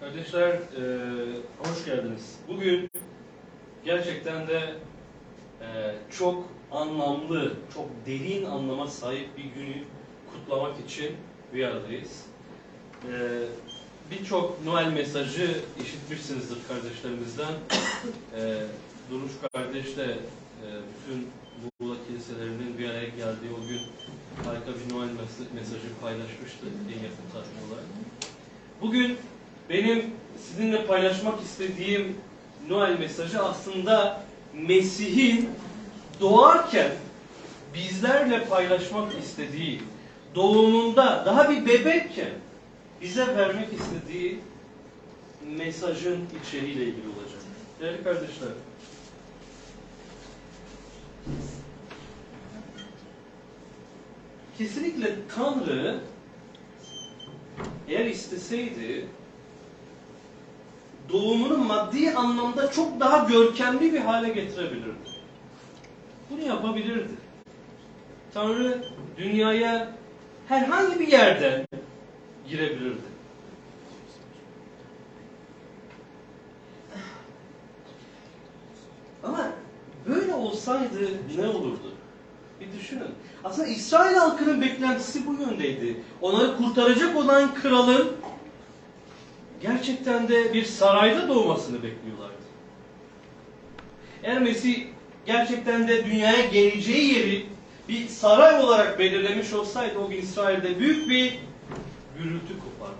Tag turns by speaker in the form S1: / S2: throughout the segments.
S1: Kardeşler, e, hoş geldiniz. Bugün gerçekten de e, çok anlamlı, çok derin anlama sahip bir günü kutlamak için bir aradayız. E, Birçok Noel mesajı işitmişsinizdir kardeşlerimizden. E, Duruş kardeş de e, bütün Muğla kiliselerinin bir araya geldiği o gün harika bir Noel mes- mesajı paylaşmıştı en yakın takım olarak. Bugün benim sizinle paylaşmak istediğim Noel mesajı aslında Mesih'in doğarken bizlerle paylaşmak istediği, doğumunda daha bir bebekken bize vermek istediği mesajın içeriğiyle ilgili olacak. Değerli kardeşler, kesinlikle Tanrı eğer isteseydi doğumunu maddi anlamda çok daha görkemli bir hale getirebilirdi. Bunu yapabilirdi. Tanrı dünyaya herhangi bir yerden girebilirdi. Ama böyle olsaydı ne olurdu? Bir düşünün. Aslında İsrail halkının beklentisi bu yöndeydi. Onları kurtaracak olan kralın gerçekten de bir sarayda doğmasını bekliyorlardı. Eğer Mesih gerçekten de dünyaya geleceği yeri bir saray olarak belirlemiş olsaydı o gün İsrail'de büyük bir gürültü kopardı.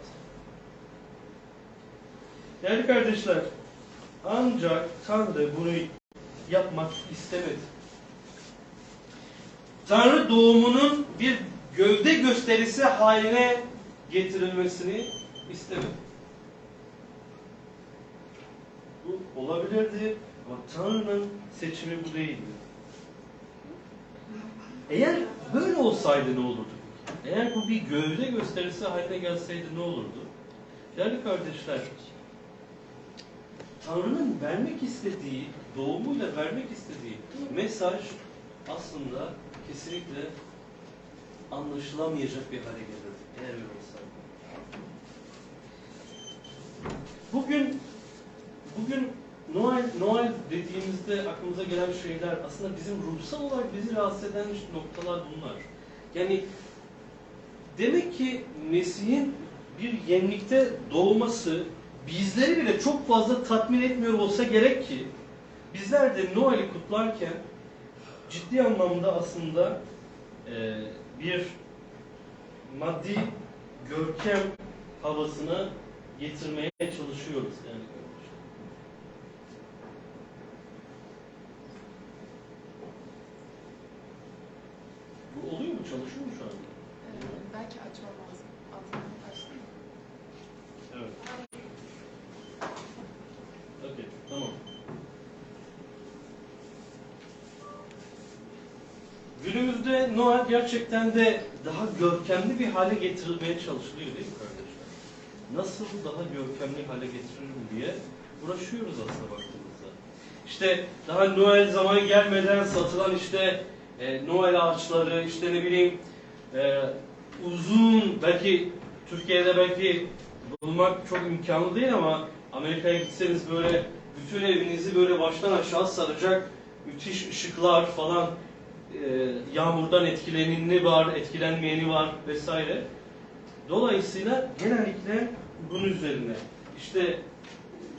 S1: Değerli kardeşler, ancak Tanrı bunu yapmak istemedi. Tanrı doğumunun bir gövde gösterisi haline getirilmesini istemedi. Bu olabilirdi ama Tanrı'nın seçimi bu değildi. Eğer böyle olsaydı ne olurdu? Eğer bu bir gövde gösterisi haline gelseydi ne olurdu? Değerli kardeşler, Tanrı'nın vermek istediği, doğumuyla vermek istediği mesaj aslında kesinlikle anlaşılamayacak bir hale gelirdi eğer öyle olsaydı. Bugün bugün Noel Noel dediğimizde aklımıza gelen şeyler aslında bizim ruhsal olarak bizi rahatsız eden noktalar bunlar. Yani demek ki Mesih'in bir yenilikte doğması bizleri bile çok fazla tatmin etmiyor olsa gerek ki bizler de Noel'i kutlarken ciddi anlamda aslında e, bir maddi görkem havasına getirmeye çalışıyoruz yani kardeşler. Bu oluyor mu? Çalışıyor mu şu anda?
S2: Ee, belki açmam lazım. Altından açtım.
S1: Evet. Okey, tamam. Günümüzde Noel gerçekten de daha görkemli bir hale getirilmeye çalışılıyor değil mi kardeşler? Nasıl daha görkemli hale getiririm diye uğraşıyoruz aslında baktığımızda. İşte daha Noel zamanı gelmeden satılan işte e, Noel ağaçları, işte ne bileyim e, uzun belki Türkiye'de belki bulmak çok imkanlı değil ama Amerika'ya gitseniz böyle bütün evinizi böyle baştan aşağı saracak müthiş ışıklar falan e, yağmurdan etkileneni var, etkilenmeyeni var vesaire. Dolayısıyla genellikle bunun üzerine. İşte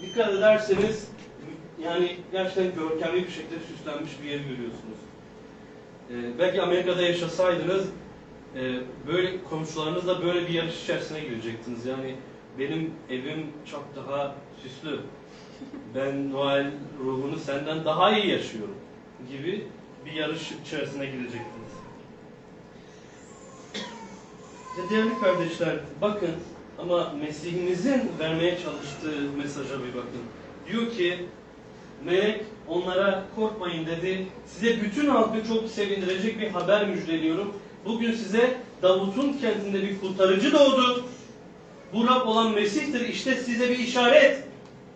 S1: dikkat ederseniz yani gerçekten görkemli bir şekilde süslenmiş bir yeri görüyorsunuz. E, belki Amerika'da yaşasaydınız e, böyle komşularınızla böyle bir yarış içerisine girecektiniz. Yani benim evim çok daha süslü. Ben Noel ruhunu senden daha iyi yaşıyorum gibi bir yarış içerisine girecektiniz. Ya değerli kardeşler bakın ama Mesih'imizin vermeye çalıştığı mesaja bir bakın. Diyor ki melek onlara korkmayın dedi. Size bütün halkı çok sevindirecek bir haber müjdeliyorum. Bugün size Davut'un kentinde bir kurtarıcı doğdu. Bu Rab olan Mesih'tir. İşte size bir işaret.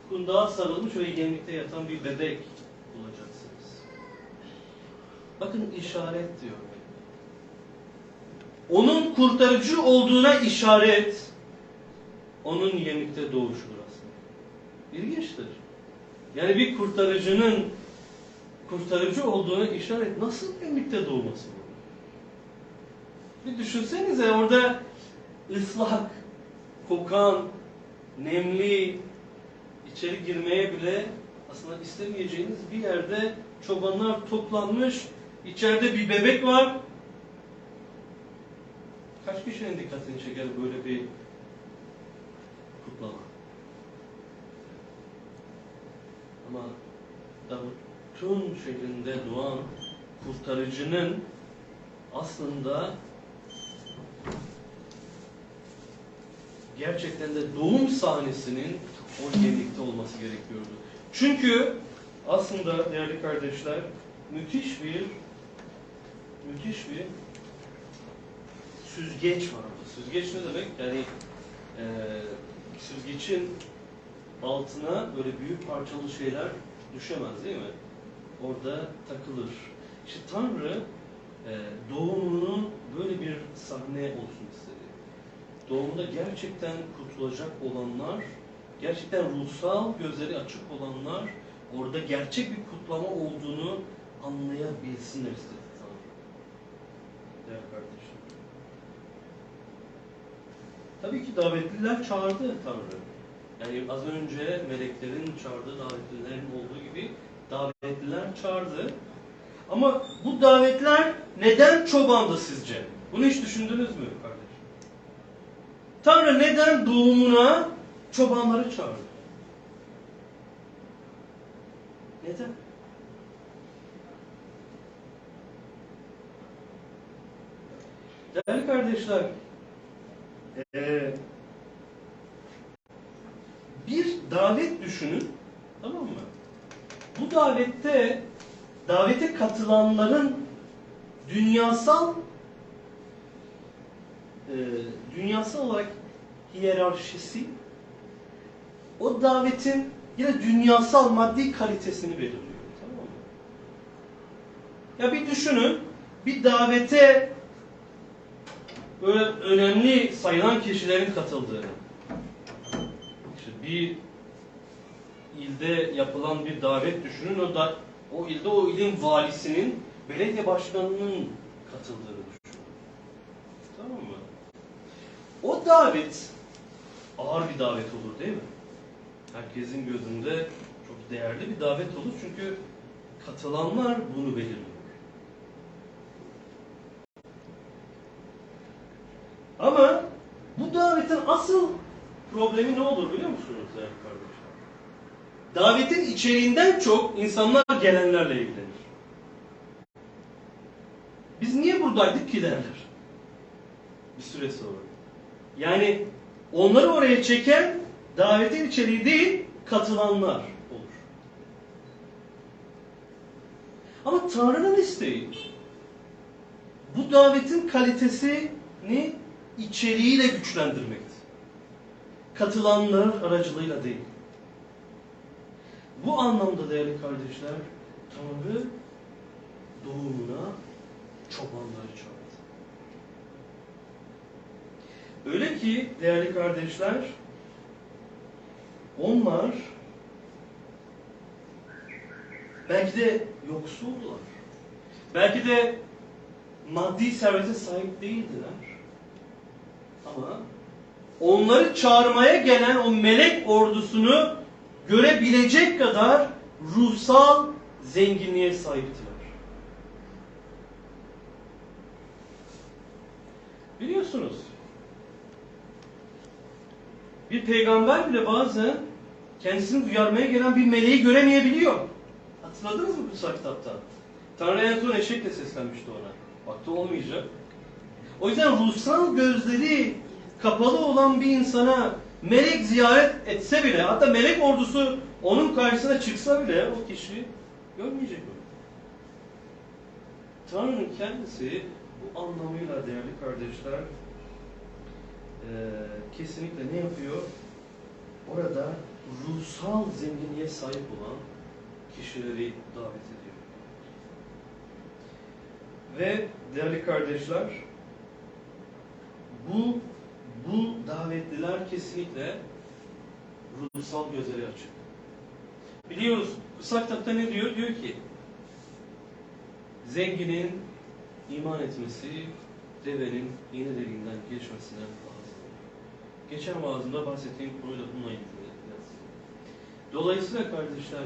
S1: Kundağa sarılmış ve gemlikte yatan bir bebek bulacaksınız. Bakın işaret diyor. Onun kurtarıcı olduğuna işaret onun yemlikte doğuşudur aslında. İlginçtir. Yani bir kurtarıcının kurtarıcı olduğuna işaret nasıl birlikte doğması bu? Bir düşünsenize orada ıslak, kokan, nemli, içeri girmeye bile aslında istemeyeceğiniz bir yerde çobanlar toplanmış, içeride bir bebek var. Kaç kişinin dikkatini çeker böyle bir kutlama? Ama Davut'un şeklinde doğan kurtarıcının aslında gerçekten de doğum sahnesinin o birlikte olması gerekiyordu. Çünkü aslında değerli kardeşler müthiş bir müthiş bir süzgeç var. Süzgeç ne demek? Yani eee süzgecin altına böyle büyük parçalı şeyler düşemez değil mi? Orada takılır. İşte Tanrı eee doğumunu böyle bir sahne olsun istedi. Doğumda gerçekten kurtulacak olanlar, gerçekten ruhsal gözleri açık olanlar orada gerçek bir kutlama olduğunu anlayabilsinler istedi Tanrı. Değerli kardeşim. Tabii ki davetliler çağırdı Tanrı. Yani az önce meleklerin çağırdığı davetlilerin olduğu gibi davetliler çağırdı. Ama bu davetler neden çobandı sizce? Bunu hiç düşündünüz mü kardeşim? Tanrı neden doğumuna çobanları çağırdı? Neden? Değerli kardeşler, eee, bir davet düşünün, tamam mı? Bu davette, davete katılanların dünyasal e, dünyasal olarak hiyerarşisi o davetin yine dünyasal maddi kalitesini belirliyor. Tamam mı? Ya bir düşünün, bir davete böyle önemli sayılan kişilerin katıldığını. İşte bir ilde yapılan bir davet düşünün, o da o ilde o ilin valisinin, belediye başkanının katıldığını düşünün. Tamam mı? O davet ağır bir davet olur değil mi? Herkesin gözünde çok değerli bir davet olur çünkü katılanlar bunu belirliyor. Ama bu davetin asıl problemi ne olur biliyor musunuz değerli kardeşler? Davetin içeriğinden çok insanlar gelenlerle ilgilenir. Biz niye buradaydık ki derler. Bir süre sonra. Yani onları oraya çeken davetin içeriği değil, katılanlar olur. Ama Tanrı'nın isteği bu davetin kalitesini içeriğiyle güçlendirmektir. Katılanlar aracılığıyla değil. Bu anlamda değerli kardeşler, Tanrı doğumuna çobanları çağırdı. Öyle ki değerli kardeşler, onlar belki de yoksuldular. Belki de maddi servete sahip değildiler. Ama onları çağırmaya gelen o melek ordusunu görebilecek kadar ruhsal zenginliğe sahiptiler. Biliyorsunuz, bir peygamber bile bazen kendisini uyarmaya gelen bir meleği göremeyebiliyor. Hatırladınız mı kutsal kitapta? Tanrı en son eşekle seslenmişti ona. Baktı olmayacak. O yüzden ruhsal gözleri kapalı olan bir insana melek ziyaret etse bile, hatta melek ordusu onun karşısına çıksa bile o kişi görmeyecek onu. Tanrı'nın kendisi bu anlamıyla değerli kardeşler eee, kesinlikle ne yapıyor? Orada ruhsal zenginliğe sahip olan kişileri davet ediyor. Ve değerli kardeşler, bu bu davetliler kesinlikle ruhsal gözleri açık. Biliyoruz, kutsal kitapta ne diyor? Diyor ki, zenginin iman etmesi, devenin iğne deliğinden azdır. Geçen vaazımda bahsettiğim konuyla bununla ilgili biraz. Dolayısıyla kardeşler,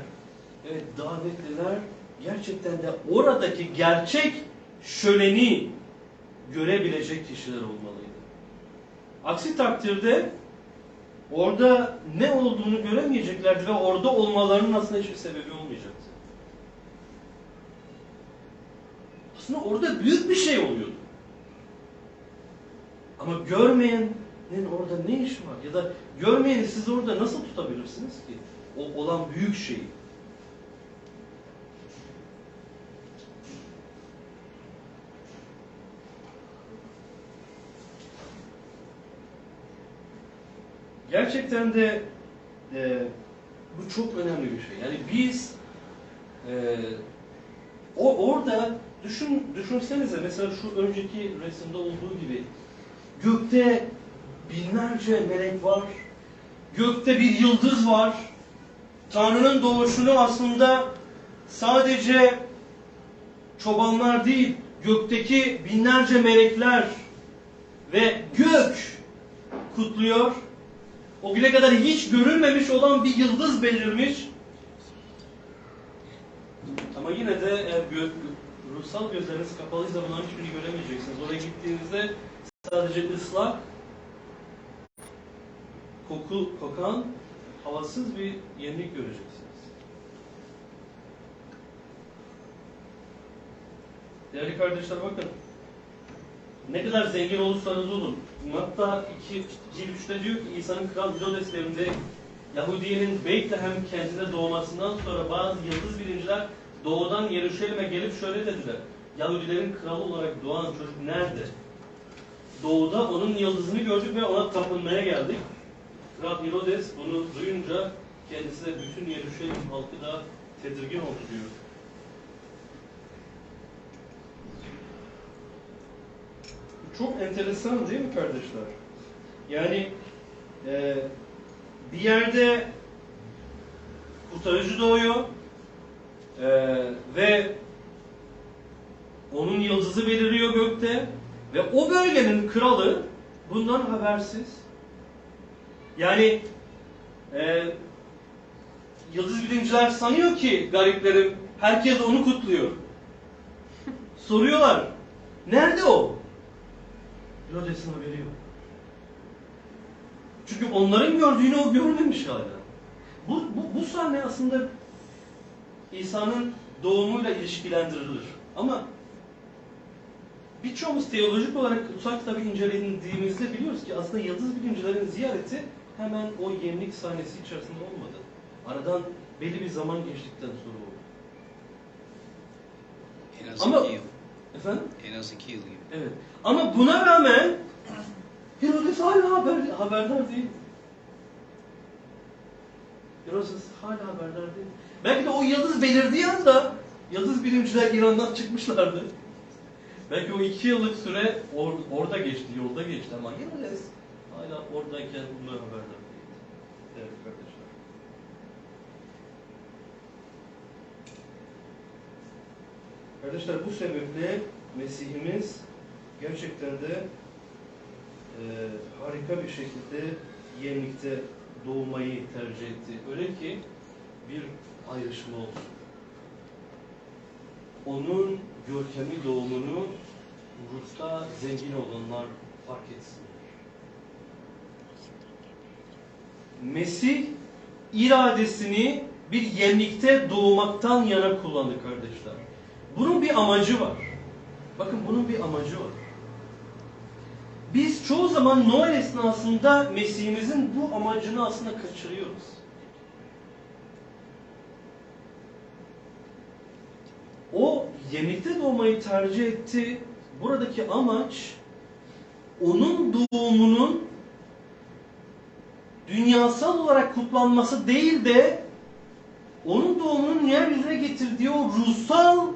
S1: evet davetliler gerçekten de oradaki gerçek şöleni görebilecek kişiler olmalıydı. Aksi takdirde orada ne olduğunu göremeyeceklerdi ve orada olmalarının aslında hiçbir sebebi olmayacaktı. Aslında orada büyük bir şey oluyordu. Ama görmeyenin orada ne işi var? Ya da görmeyeni siz orada nasıl tutabilirsiniz ki? O olan büyük şeyi. Gerçekten de e, bu çok önemli bir şey. Yani biz e, o orada düşün düşünsenize mesela şu önceki resimde olduğu gibi gökte binlerce melek var. Gökte bir yıldız var. Tanrı'nın doğuşunu aslında sadece çobanlar değil, gökteki binlerce melekler ve gök kutluyor. O güne kadar hiç görülmemiş olan bir yıldız belirmiş. Ama yine de eğer gö ruhsal gözleriniz kapalıysa bunların hiçbirini göremeyeceksiniz. Oraya gittiğinizde sadece ıslak, koku, kokan, havasız bir yemlik göreceksiniz. Değerli kardeşler bakın. Ne kadar zengin olursanız olun. Hatta 2 cilt 3'te diyor ki İsa'nın Kral Herodes devrinde Yahudiye'nin Beytlehem kentinde doğmasından sonra bazı yıldız bilimciler doğudan Yeruşalim'e gelip şöyle dediler. Yahudilerin kralı olarak doğan çocuk nerede? Doğuda onun yıldızını gördük ve ona tapınmaya geldik. Kral Herodes bunu duyunca kendisi de bütün Yeruşalim halkı da tedirgin oldu diyor. Çok enteresan değil mi kardeşler? Yani e, bir yerde kurtarıcı doğuyor e, ve onun yıldızı beliriyor gökte ve o bölgenin kralı bundan habersiz. Yani e, yıldız bilimciler sanıyor ki gariplerim herkes onu kutluyor. Soruyorlar. Nerede o? Herodes'in haberi yok. Çünkü onların gördüğünü o görmemiş hala. Bu, bu, bu sahne aslında İsa'nın doğumuyla ilişkilendirilir. Ama birçoğumuz teolojik olarak kutsal kitabı incelediğimizde biliyoruz ki aslında yıldız bilimcilerin ziyareti hemen o yenilik sahnesi içerisinde olmadı. Aradan belli bir zaman geçtikten sonra oldu.
S3: En az
S1: Ama-
S3: iki yıl.
S1: Efendim?
S3: En az iki yıl gibi.
S1: Evet. Ama buna rağmen Herodes hala haber, haberdar değil. Herodes hala haberdar değil. Belki de o yıldız belirdiği anda yıldız bilimciler İran'dan çıkmışlardı. Belki o iki yıllık süre or- orada geçti, yolda geçti ama Herodes hala oradayken bundan haberdar değil. Evet kardeşler. Kardeşler bu sebeple Mesihimiz gerçekten de e, harika bir şekilde yenilikte doğmayı tercih etti. Öyle ki bir ayrışma olsun. Onun görkemli doğumunu ruhta zengin olanlar fark etsinler. Mesih iradesini bir yenilikte doğmaktan yana kullandı kardeşler. Bunun bir amacı var. Bakın bunun bir amacı var. Biz çoğu zaman Noel esnasında Mesih'imizin bu amacını aslında kaçırıyoruz. O yemekte doğmayı tercih etti. Buradaki amaç onun doğumunun dünyasal olarak kutlanması değil de onun doğumunun yeryüzüne getirdiği o ruhsal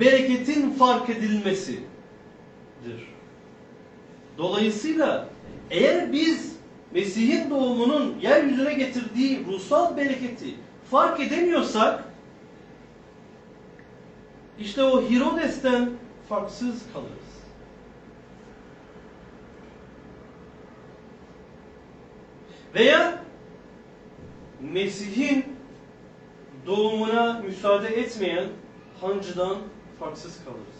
S1: bereketin fark edilmesidir. Dolayısıyla eğer biz Mesih'in doğumunun yeryüzüne getirdiği ruhsal bereketi fark edemiyorsak işte o Herodes'ten farksız kalırız. Veya Mesih'in doğumuna müsaade etmeyen hancıdan farksız kalırız.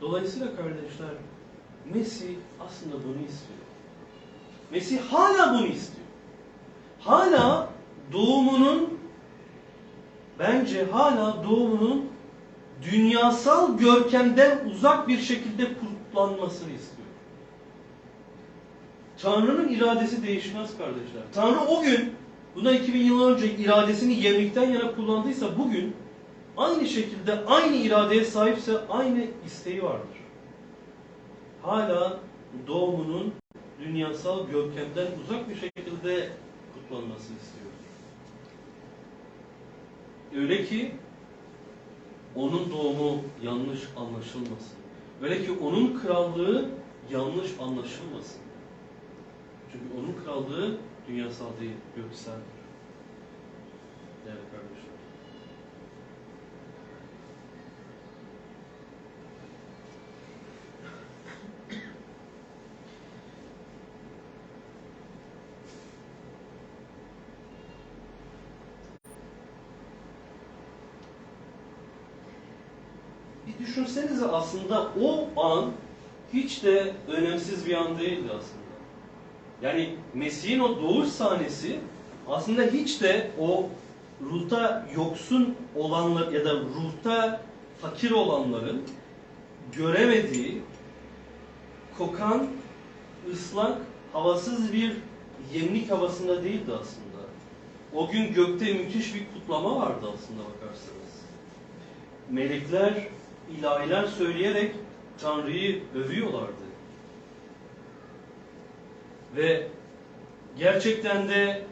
S1: Dolayısıyla kardeşler, Mesih aslında bunu istiyor. Mesih hala bunu istiyor. Hala doğumunun bence hala doğumunun dünyasal görkemden uzak bir şekilde kutlanmasını istiyor. Tanrı'nın iradesi değişmez kardeşler. Tanrı o gün, buna 2000 yıl önce iradesini yemlikten yana kullandıysa bugün aynı şekilde aynı iradeye sahipse aynı isteği vardır. Hala doğumunun dünyasal görkemden uzak bir şekilde kutlanmasını istiyor. Öyle ki onun doğumu yanlış anlaşılmasın. Öyle ki onun krallığı yanlış anlaşılmasın. Çünkü onun krallığı dünyasal değil, gökseldir. Değerli kardeşler. Bir düşünsenize aslında o an hiç de önemsiz bir an değildi aslında. Yani Mesih'in o doğuş sahnesi aslında hiç de o ruhta yoksun olanlar ya da ruhta fakir olanların göremediği kokan, ıslak, havasız bir yemlik havasında değildi aslında. O gün gökte müthiş bir kutlama vardı aslında bakarsanız. Melekler, ilahiler söyleyerek Tanrı'yı övüyorlardı. Ve gerçekten de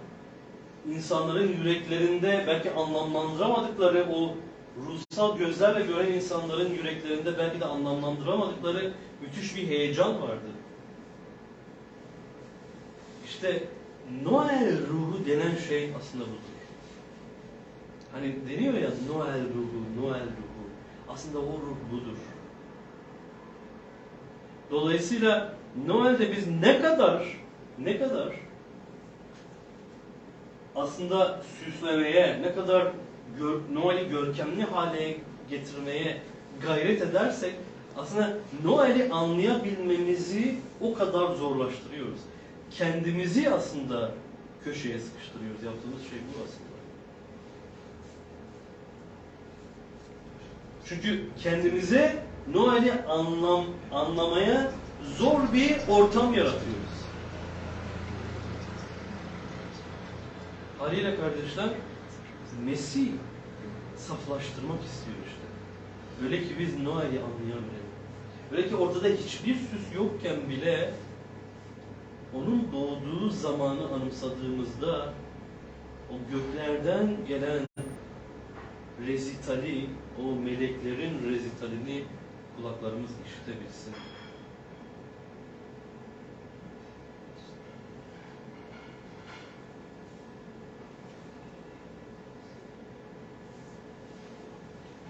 S1: insanların yüreklerinde belki anlamlandıramadıkları o ruhsal gözlerle gören insanların yüreklerinde belki de anlamlandıramadıkları müthiş bir heyecan vardı. İşte Noel ruhu denen şey aslında budur. Hani deniyor ya Noel ruhu, Noel ruhu. Aslında o ruh budur. Dolayısıyla Noel'de biz ne kadar ne kadar aslında süslemeye, ne kadar gör, Noel'i görkemli hale getirmeye gayret edersek aslında Noel'i anlayabilmemizi o kadar zorlaştırıyoruz. Kendimizi aslında köşeye sıkıştırıyoruz. Yaptığımız şey bu aslında. Çünkü kendimize Noel'i anlam, anlamaya zor bir ortam yaratıyoruz. Haliyle kardeşler, Mesih saflaştırmak istiyor işte. Öyle ki biz Noel'i anlayamayalım. Öyle ki ortada hiçbir süs yokken bile onun doğduğu zamanı anımsadığımızda o göklerden gelen rezitali, o meleklerin rezitalini kulaklarımız işitebilsin.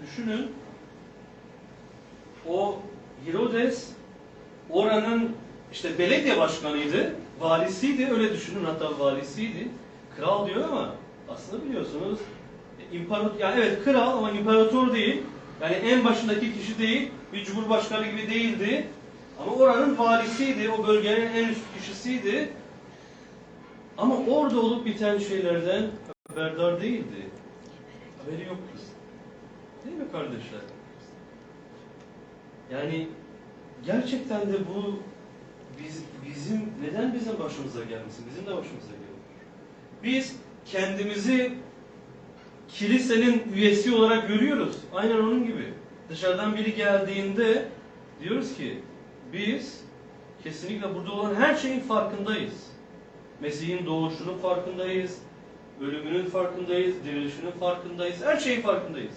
S1: Düşünün, o Herodes oranın işte belediye başkanıydı, valisiydi, öyle düşünün hatta valisiydi. Kral diyor ama aslında biliyorsunuz imparator, yani evet kral ama imparator değil. Yani en başındaki kişi değil, bir cumhurbaşkanı gibi değildi. Ama oranın valisiydi, o bölgenin en üst kişisiydi. Ama orada olup biten şeylerden haberdar değildi. Haberi yoktu. Değil mi kardeşler? Yani gerçekten de bu biz, bizim neden bizim başımıza gelmesin? Bizim de başımıza geliyor. Biz kendimizi kilisenin üyesi olarak görüyoruz. Aynen onun gibi. Dışarıdan biri geldiğinde diyoruz ki biz kesinlikle burada olan her şeyin farkındayız. Mesih'in doğuşunun farkındayız. Ölümünün farkındayız. Dirilişinin farkındayız. Her şeyin farkındayız.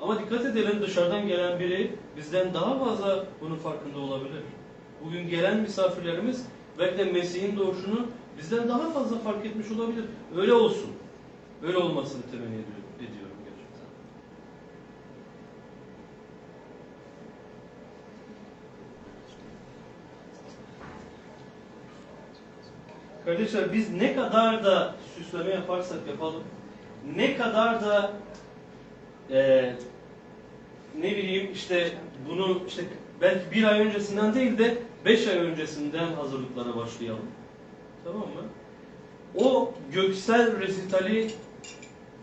S1: Ama dikkat edelim dışarıdan gelen biri bizden daha fazla bunun farkında olabilir. Bugün gelen misafirlerimiz belki de Mesih'in doğuşunu bizden daha fazla fark etmiş olabilir. Öyle olsun. Öyle olmasını temenni ediyorum, gerçekten. Kardeşler biz ne kadar da süsleme yaparsak yapalım, ne kadar da eee, ne bileyim işte bunu işte belki bir ay öncesinden değil de beş ay öncesinden hazırlıklara başlayalım. Tamam mı? O göksel resitali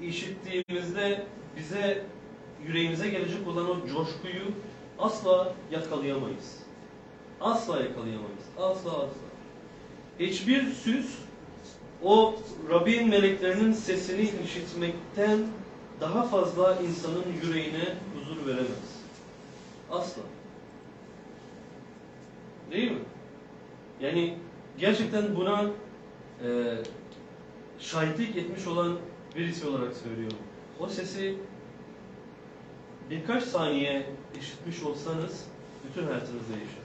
S1: işittiğimizde bize yüreğimize gelecek olan o coşkuyu asla yakalayamayız. Asla yakalayamayız. Asla asla. Hiçbir süs o Rabbin meleklerinin sesini işitmekten daha fazla insanın yüreğine huzur veremez. Asla. Değil mi? Yani gerçekten buna e, şahitlik etmiş olan birisi olarak söylüyorum. O sesi birkaç saniye işitmiş olsanız bütün hayatınız değişir.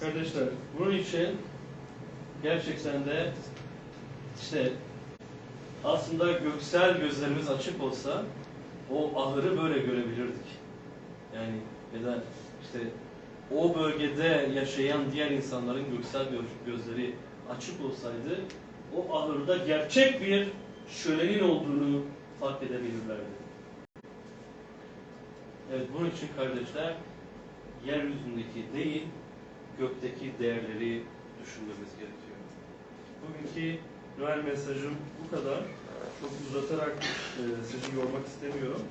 S1: Kardeşler, bunun için gerçekten de işte aslında göksel gözlerimiz açık olsa o ahırı böyle görebilirdik. Yani ya da işte o bölgede yaşayan diğer insanların göksel gö- gözleri açık olsaydı o ahırda gerçek bir şölenin olduğunu fark edebilirlerdi. Evet bunun için kardeşler yeryüzündeki değil gökteki değerleri düşünmemiz gerekiyor. Bugünkü Noel mesajım bu kadar. Çok uzatarak e, sizi yormak istemiyorum.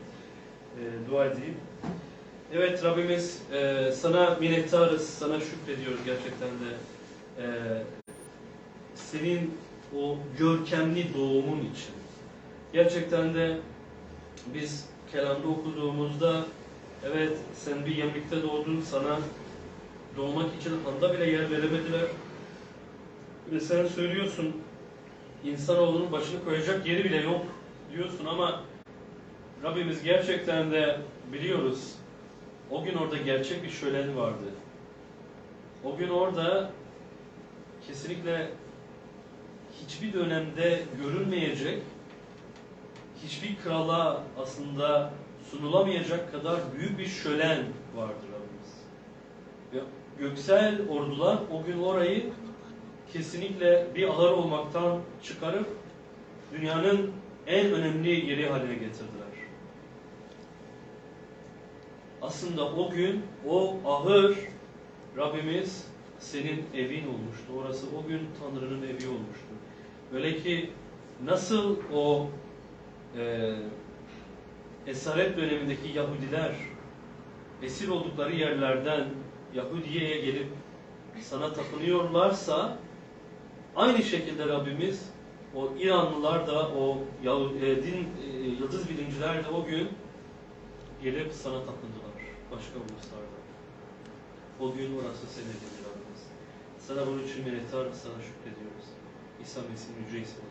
S1: E, dua edeyim. Evet Rabbimiz e, sana minnettarız, sana şükrediyoruz gerçekten de. E, senin o görkemli doğumun için. Gerçekten de biz kelamda okuduğumuzda evet sen bir yemlikte doğdun sana doğmak için anda bile yer veremediler. Ve sen söylüyorsun insanoğlunun başını koyacak yeri bile yok diyorsun ama Rabbimiz gerçekten de biliyoruz o gün orada gerçek bir şölen vardı. O gün orada kesinlikle hiçbir dönemde görülmeyecek, hiçbir krala aslında sunulamayacak kadar büyük bir şölen vardır Rabbimiz. Göksel ordular o gün orayı kesinlikle bir ahır olmaktan çıkarıp dünyanın en önemli yeri haline getirdiler. Aslında o gün o ahır Rabbimiz senin evin olmuştu. Orası o gün Tanrı'nın evi olmuştu. Öyle ki nasıl o e, esaret dönemindeki Yahudiler esir oldukları yerlerden Yahudiye'ye gelip sana tapınıyorlarsa aynı şekilde Rabbimiz o İranlılar da o e, din e, yıldız bilimciler de o gün gelip sana tapındılar başka uluslarda. O gün orası senin Rabbimiz. Sana bunun için minnettar sana şükrediyoruz. İsa Mesih'in yüce ismi olarak.